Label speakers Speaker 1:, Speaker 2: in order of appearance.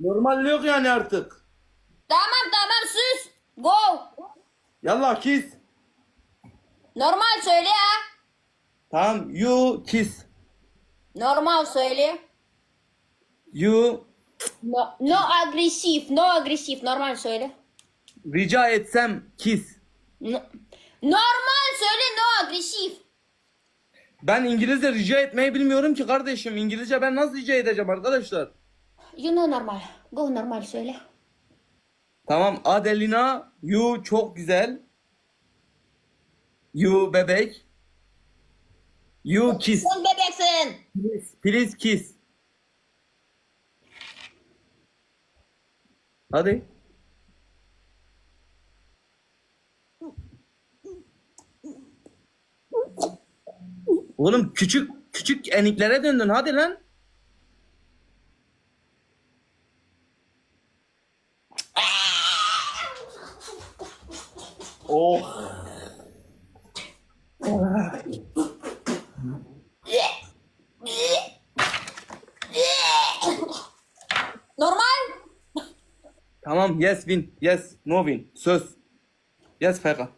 Speaker 1: Normal yok yani artık.
Speaker 2: Tamam tamam sus. Go.
Speaker 1: Yallah kiss.
Speaker 2: Normal söyle ya.
Speaker 1: Tamam you kiss.
Speaker 2: Normal söyle.
Speaker 1: You
Speaker 2: No, no agresif, no agresif. Normal söyle.
Speaker 1: rica etsem kiss.
Speaker 2: No, normal söyle, no agresif.
Speaker 1: Ben İngilizce rica etmeyi bilmiyorum ki kardeşim. İngilizce ben nasıl rica edeceğim arkadaşlar?
Speaker 2: You know normal. Go normal söyle.
Speaker 1: Tamam Adelina you çok güzel. You bebek. You kiss.
Speaker 2: Sen bebeksin.
Speaker 1: Please, please kiss. Hadi. Oğlum küçük küçük eniklere döndün hadi lan. Oh.
Speaker 2: Normal.
Speaker 1: Tamam yes win. Yes no win. Söz. Yes Feka.